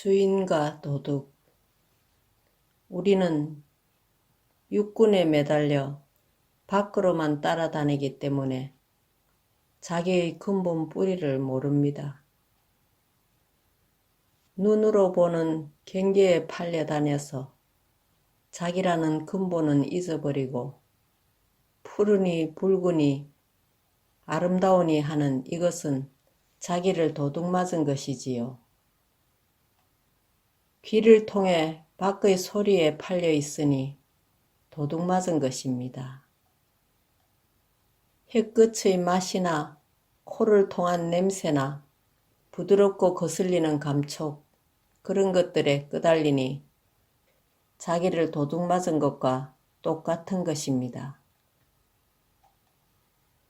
주인과 도둑. 우리는 육군에 매달려 밖으로만 따라다니기 때문에 자기의 근본 뿌리를 모릅니다. 눈으로 보는 경계에 팔려 다녀서 자기라는 근본은 잊어버리고 푸르니 붉으니 아름다우니 하는 이것은 자기를 도둑맞은 것이지요. 귀를 통해 밖의 소리에 팔려 있으니 도둑 맞은 것입니다. 햇끝의 맛이나 코를 통한 냄새나 부드럽고 거슬리는 감촉 그런 것들에 끄달리니 자기를 도둑 맞은 것과 똑같은 것입니다.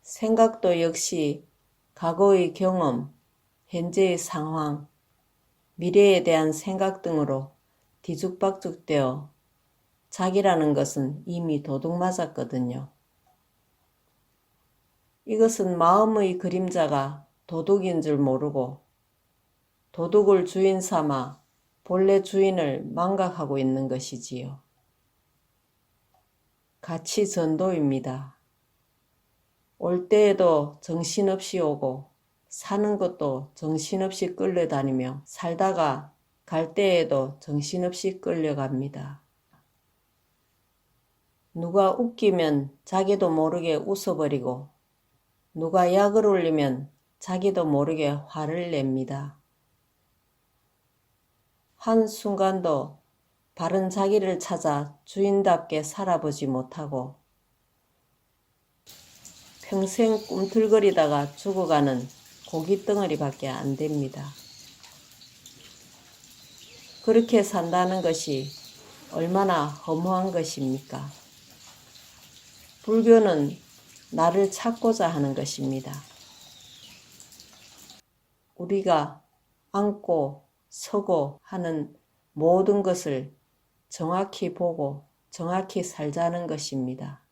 생각도 역시 과거의 경험, 현재의 상황, 미래에 대한 생각 등으로 뒤죽박죽되어 자기라는 것은 이미 도둑 맞았거든요. 이것은 마음의 그림자가 도둑인 줄 모르고 도둑을 주인 삼아 본래 주인을 망각하고 있는 것이지요. 가치 전도입니다. 올 때에도 정신없이 오고 사는 것도 정신없이 끌려다니며 살다가 갈 때에도 정신없이 끌려갑니다. 누가 웃기면 자기도 모르게 웃어버리고 누가 약을 올리면 자기도 모르게 화를 냅니다. 한순간도 바른 자기를 찾아 주인답게 살아보지 못하고 평생 꿈틀거리다가 죽어가는 고기 덩어리밖에 안 됩니다. 그렇게 산다는 것이 얼마나 허무한 것입니까? 불교는 나를 찾고자 하는 것입니다. 우리가 앉고 서고 하는 모든 것을 정확히 보고 정확히 살자는 것입니다.